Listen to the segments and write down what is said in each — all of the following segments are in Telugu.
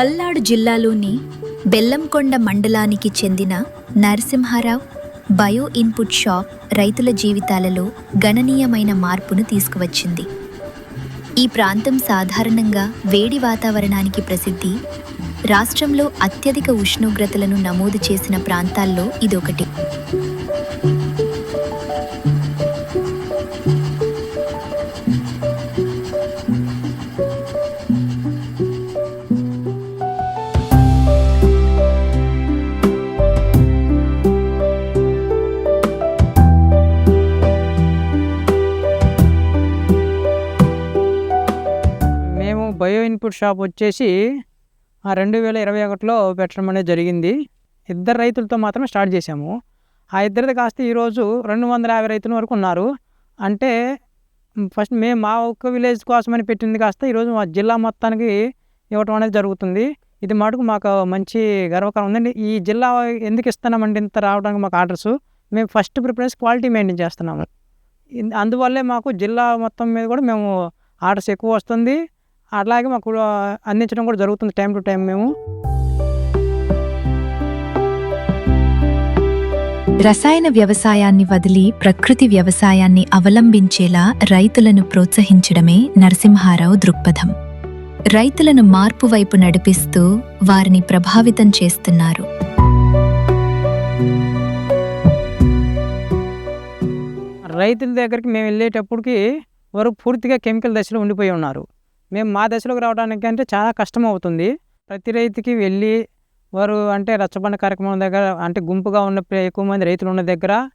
పల్నాడు జిల్లాలోని బెల్లంకొండ మండలానికి చెందిన నరసింహారావు బయో ఇన్పుట్ షాప్ రైతుల జీవితాలలో గణనీయమైన మార్పును తీసుకువచ్చింది. ఈ ప్రాంతం సాధారణంగా వేడి వాతావరణానికి ప్రసిద్ధి రాష్ట్రంలో అత్యధిక ఉష్ణోగ్రతలను నమోదు చేసిన ప్రాంతాల్లో ఇదొకటి. ఇన్పుట్ షాప్ వచ్చేసి ఆ రెండు వేల ఇరవై ఒకటిలో పెట్టడం అనేది జరిగింది. ఇద్దరు రైతులతో మాత్రమే స్టార్ట్ చేసాము ఆ ఇద్దరిది కాస్త ఈరోజు రెండు వందల యాభై రైతుల వరకు ఉన్నారు. అంటే ఫస్ట్ మేము మా ఒక్క విలేజ్ కోసమని పెట్టింది కాస్త ఈరోజు మా జిల్లా మొత్తానికి ఇవ్వటం అనేది జరుగుతుంది. ఇది మటుకు మాకు మంచి గర్వకారం ఉందండి. ఈ జిల్లా ఎందుకు ఇస్తున్నామండి ఇంత రావడానికి మాకు ఆర్డర్స్? మేము ఫస్ట్ ప్రిఫరెన్స్ క్వాలిటీ మెయింటైన్ చేస్తున్నాము. అందువల్లే మాకు జిల్లా మొత్తం మీద కూడా మేము ఆర్డర్స్ ఎక్కువ వస్తుంది. అట్లాగే మాకు అందించడం కూడా జరుగుతుంది టైం టు టైం మేము. రసాయన వ్యవసాయాన్ని వదిలి ప్రకృతి వ్యవసాయాన్ని అవలంబించేలా రైతులను ప్రోత్సహించడమే నరసింహారావు దృక్పథం. రైతులను మార్పు వైపు నడిపిస్తూ వారిని ప్రభావితం చేస్తున్నారు. రైతుల దగ్గరికి మేము వెళ్ళేటప్పటికి వారు పూర్తిగా కెమికల్ దశలో ఉండిపోయి ఉన్నారు. మేము మా దశలోకి రావడానికి అంటే చాలా కష్టం అవుతుంది ప్రతి రైతుకి వెళ్ళి వారు అంటే రచ్చబండ కార్యక్రమం దగ్గర అంటే గుంపుగా ఉన్న ఎక్కువ మంది రైతులు ఉన్న దగ్గర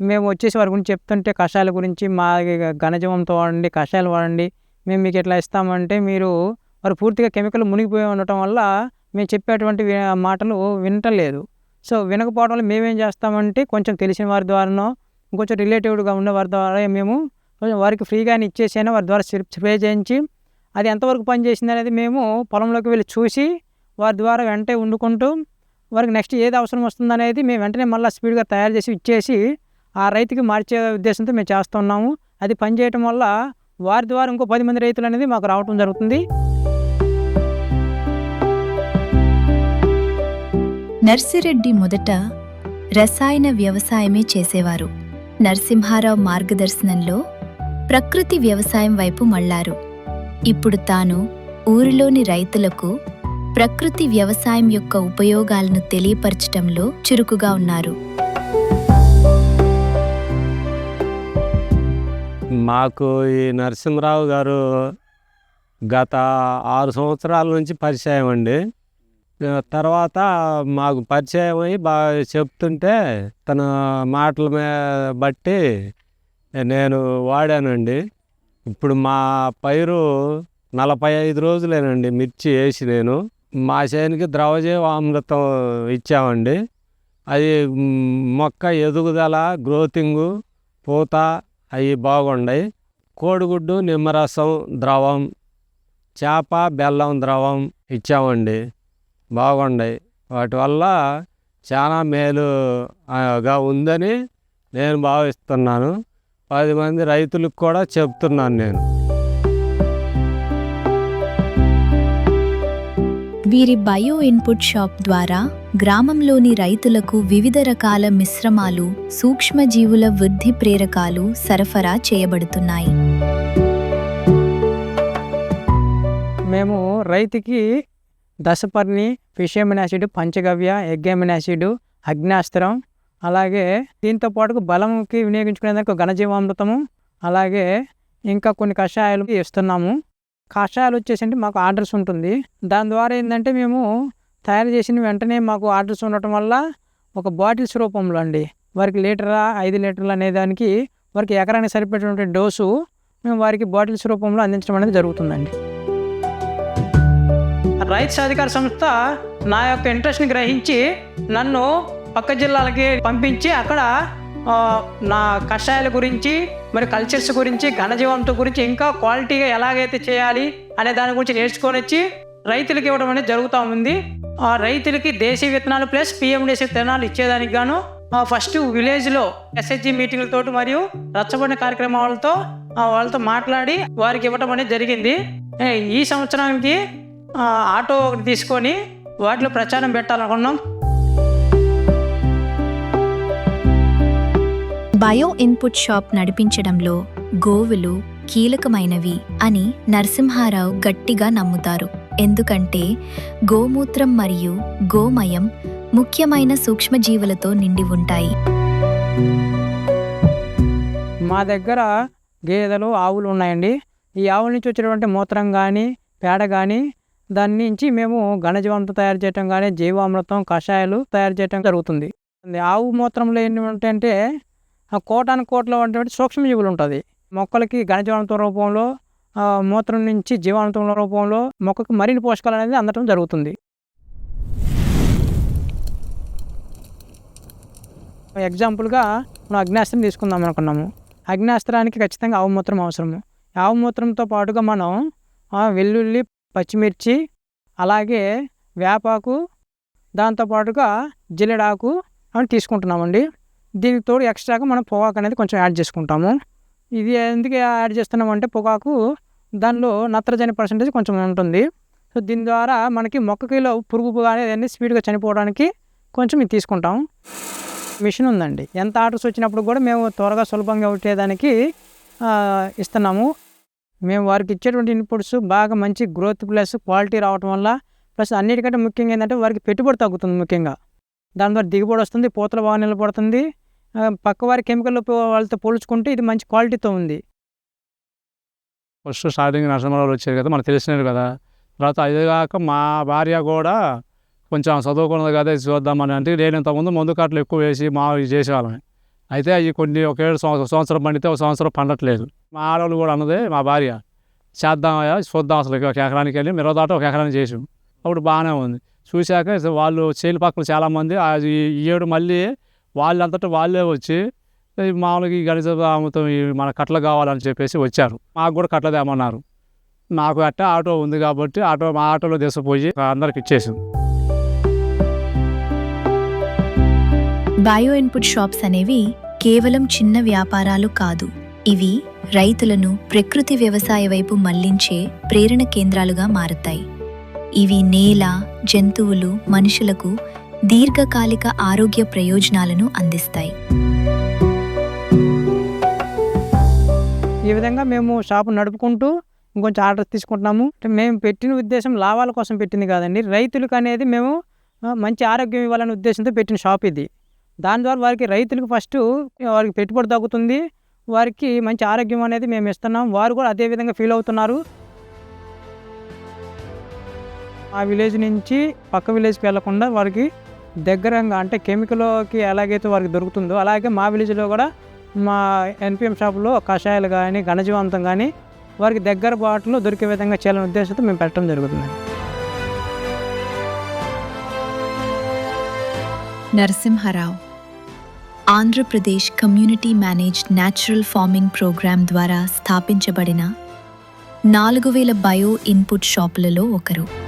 మేము వచ్చేసి వారి గురించి చెప్తుంటే కషాయాల గురించి మా ఘనజీవంతో వాడండి కషాయాలు వాడండి మేము మీకు ఇట్లా ఇస్తామంటే మీరు వారు పూర్తిగా కెమికల్ మునిగిపోయి ఉండటం వల్ల మేము చెప్పేటువంటి మాటలు వినటలేదు. సో వినకపోవడం వల్ల మేమేం చేస్తామంటే కొంచెం తెలిసిన వారి ద్వారానో ఇంకొంచెం రిలేటివ్గా ఉన్న వారి ద్వారా మేము వారికి ఫ్రీగానే ఇచ్చేసైనా వారి ద్వారా స్ప్రే చేయించి అది ఎంతవరకు పనిచేసింది అనేది మేము పొలంలోకి వెళ్ళి చూసి వారి ద్వారా వెంటనే వండుకుంటూ వారికి నెక్స్ట్ ఏది అవసరం వస్తుంది అనేది మేము వెంటనే మళ్ళీ స్పీడ్గా తయారు చేసి ఇచ్చేసి ఆ రైతుకి మార్చే ఉద్దేశంతో మేము చేస్తున్నాము అది పనిచేయటం వల్ల వారి ద్వారా ఇంకో పది మంది రైతులు అనేది మాకు రావటం జరుగుతుంది. నర్సిరెడ్డి మొదట రసాయన వ్యవసాయమే చేసేవారు. నరసింహారావు మార్గదర్శనంలో ప్రకృతి వ్యవసాయం వైపు మళ్ళారు ఇప్పుడు తాను ఊరిలోని రైతులకు ప్రకృతి వ్యవసాయం యొక్క ఉపయోగాలను తెలియపరచటంలో చురుకుగా ఉన్నారు. మాకు ఈ నరసింహరావు గారు గత ఆరు సంవత్సరాల నుంచి పరిచయం అండి. తర్వాత మాకు పరిచయం అయ్యి బాగా చెప్తుంటే తన మాటల మీద బట్టి నేను వాడానండి. ఇప్పుడు మా పైరు నలభై ఐదు రోజులేనండి మిర్చి వేసి నేను. మా చేనికి ద్రవజీవామృతం ఇచ్చామండి. అది మొక్క ఎదుగుదల గ్రోతింగు పూత అవి బాగుండాయి. కోడిగుడ్డు నిమ్మరసం ద్రవం చేప బెల్లం ద్రవం ఇచ్చామండి. బాగుండాయి. వాటి వల్ల చాలా మేలుగా ఉందని నేను భావిస్తున్నాను. పది మంది రైతులకు కూడా చెప్తున్నాను నేను. వీరి బయో ఇన్పుట్ షాప్ ద్వారా గ్రామంలోని రైతులకు వివిధ రకాల మిశ్రమాలు సూక్ష్మజీవుల వృద్ధి ప్రేరకాలు సరఫరా చేయబడుతున్నాయి. మేము రైతుకి Dashaparni fish amino acid Panchagavya egg amino acid Agniastra అలాగే దీంతో పాటు బలంకి వినియోగించుకునేందుకు ఘనజీవామృతము అలాగే ఇంకా కొన్ని కషాయాలు ఇస్తున్నాము. కషాయాలు వచ్చేసి అంటే మాకు ఆర్డర్స్ ఉంటుంది. దాని ద్వారా ఏంటంటే మేము తయారు చేసిన వెంటనే మాకు ఆర్డర్స్ ఉండటం వల్ల ఒక బాటిల్స్ రూపంలో అండి. వారికి లీటరా ఐదు లీటర్లు అనే దానికి వారికి ఎకరానికి సరిపడేటువంటి డోసు మేము వారికి బాటిల్స్ రూపంలో అందించడం అనేది జరుగుతుందండి. రైతు సాధికార సంస్థ నా యొక్క ఇంట్రెస్ట్ని గ్రహించి నన్ను పక్క జిల్లాలకి పంపించి అక్కడ నా కషాయాల గురించి మరి కల్చర్స్ గురించి ఘనజీవంతో గురించి ఇంకా క్వాలిటీగా ఎలాగైతే చేయాలి అనే దాని గురించి నేర్చుకొని వచ్చి రైతులకి ఇవ్వడం అనేది జరుగుతూ ఉంది. ఆ రైతులకి దేశీయ విత్తనాలు ప్లస్ పిఎండిసి విత్తనాలు ఇచ్చేదానికి గాను ఫస్ట్ విలేజ్లో ఎస్హెచ్జి మీటింగ్లతో మరియు రచ్చబడిన కార్యక్రమాలతో వాళ్ళతో మాట్లాడి వారికి ఇవ్వడం అనేది జరిగింది. ఈ సంవత్సరానికి ఆటో ఒకటి తీసుకొని వాటిలో ప్రచారం పెట్టాలనుకున్నాం. బయో ఇన్పుట్ షాప్ నడిపించడంలో గోవులు కీలకమైనవి అని నరసింహారావు గట్టిగా నమ్ముతారు. ఎందుకంటే గోమూత్రం మరియు గోమయం ముఖ్యమైన సూక్ష్మజీవులతో నిండి ఉంటాయి. మా దగ్గర గేదెలు ఆవులు ఉన్నాయండి. ఈ ఆవుల నుంచి వచ్చినటువంటి మూత్రం కానీ పేడ కానీ దాని నుంచి మేము ఘనజీవంతం తయారు చేయటం కానీ జీవామృతం కషాయాలు తయారు చేయటం జరుగుతుంది. ఆవు మూత్రంలో ఏంటంటే ఆ కోటాను కోట్లో ఉన్నటువంటి సూక్ష్మజీవులు ఉంటుంది మొక్కలకి ఘనజీవామృతం రూపంలో ఆ, మూత్రం నుంచి జీవామృతం రూపంలో మొక్కకు మరిన్ని పోషకాలు అనేది అందటం జరుగుతుంది. ఎగ్జాంపుల్గా మనం అగ్నాస్త్రం తీసుకుందాం అనుకున్నాము. అగ్నాస్త్రానికి ఖచ్చితంగా ఆవుమూత్రం అవసరము. ఆవుమూత్రంతో పాటుగా మనం వెల్లుల్లి పచ్చిమిర్చి అలాగే వేపాకు దాంతోపాటుగా జిల్లెడాకు అని తీసుకుంటున్నామండి. దీనికి తోడు ఎక్స్ట్రాగా మనం పొగాకు అనేది కొంచెం యాడ్ చేసుకుంటాము. ఇది ఎందుకు యాడ్ చేస్తున్నామంటే పొగాకు దానిలో నత్రజని పర్సంటేజ్ కొంచెం ఉంటుంది. సో దీని ద్వారా మనకి మొక్కకిలో పురుగు కానీ అన్నీ స్పీడ్గా చనిపోవడానికి కొంచెం ఇది తీసుకుంటాం మిషన్ ఉందండి. ఎంత ఆర్డర్స్ వచ్చినప్పుడు కూడా మేము త్వరగా సులభంగా ఉండేదానికి ఇస్తున్నాము. మేము వారికి ఇచ్చేటువంటి ఇన్పుట్స్ బాగా మంచి గ్రోత్ ప్లస్ క్వాలిటీ రావటం వల్ల ప్లస్ అన్నిటికంటే ముఖ్యంగా ఏంటంటే వారికి పెట్టుబడి తగ్గుతుంది ముఖ్యంగా. దాని ద్వారా దిగుబడి వస్తుంది పూతలు బాగా నిలబడుతుంది. పక్కవారి పక్క వారి కెమికల్ వాళ్ళతో పోల్చుకుంటే ఇది మంచి క్వాలిటీతో ఉంది. ఫస్ట్ స్టార్టింగ్ నరసింహారావు వచ్చారు కదా మనకు తెలిసినారు కదా. తర్వాత అది కాక మా భార్య కూడా కొంచెం చదువుకున్నది కదా చూద్దామని అంటే నేను ఇంతకుముందు మందు కాట్లు ఎక్కువ వేసి మా చేసేవాళ్ళని అయితే అవి కొన్ని ఒక ఏడు సంవత్సరం సంవత్సరం పండితే ఒక సంవత్సరం పండట్లేదు. మా ఆడవాళ్ళు కూడా అన్నది మా భార్య చేద్దామయ్యా చూద్దాం అసలు ఒక ఎకరానికి వెళ్ళి మిరవ దాట ఒక ఎకరానికి చేసాం అప్పుడు బాగానే ఉంది. చూశాక వాళ్ళు చేలు పక్కన చాలామంది ఏడు మళ్ళీ వాళ్ళంతటా వాళ్ళే వచ్చి మామూలుగా ఈ గణిత అమ్ముతాం మన కట్టలు కావాలని చెప్పేసి వచ్చారు. మాకు కూడా కట్టలు తేమన్నారు. నాకు అట్ట ఆటో ఉంది కాబట్టి ఆటో మా ఆటోలో తీసుకుపోయి అందరికి ఇచ్చేసింది. బయో ఇన్పుట్ షాప్స్ అనేవి కేవలం చిన్న వ్యాపారాలు కాదు. ఇవి రైతులను ప్రకృతి వ్యవసాయ వైపు మళ్ళించే ప్రేరణ కేంద్రాలుగా మారతాయి. ఇవి నేల జంతువులు మనుషులకు దీర్ఘకాలిక ఆరోగ్య ప్రయోజనాలను అందిస్తాయి. ఈ విధంగా మేము షాపు నడుపుకుంటూ ఇంకొంచెం ఆర్డర్స్ తీసుకుంటున్నాము. మేము పెట్టిన ఉద్దేశం లాభాల కోసం పెట్టింది కాదండి. రైతులకు అనేది మేము మంచి ఆరోగ్యం ఇవ్వాలనే ఉద్దేశంతో పెట్టిన షాప్ ఇది. దాని ద్వారా వారికి రైతులకు ఫస్ట్ వారికి పెట్టుబడి తగ్గుతుంది. వారికి మంచి ఆరోగ్యం అనేది మేము ఇస్తున్నాం. వారు కూడా అదే విధంగా ఫీల్ అవుతున్నారు. ఆ విలేజ్ నుంచి పక్క విలేజ్కి వెళ్ళకుండా వారికి దగ్గరంగా అంటే కెమికల్కి ఎలాగైతే వారికి దొరుకుతుందో అలాగే మా విలేజ్లో కూడా మా ఎన్పిఎం షాపులో కషాయాలు కానీ ఘనజీవంతం కానీ వారికి దగ్గర బాటలో దొరికే విధంగా చేయాలనే ఉద్దేశంతో మేము పెట్టడం జరుగుతుంది. Narasimharao Andhra Pradesh community managed natural farming programme ద్వారా స్థాపించబడిన నాలుగు వేల బయో ఇన్పుట్ షాపులలో ఒకరు.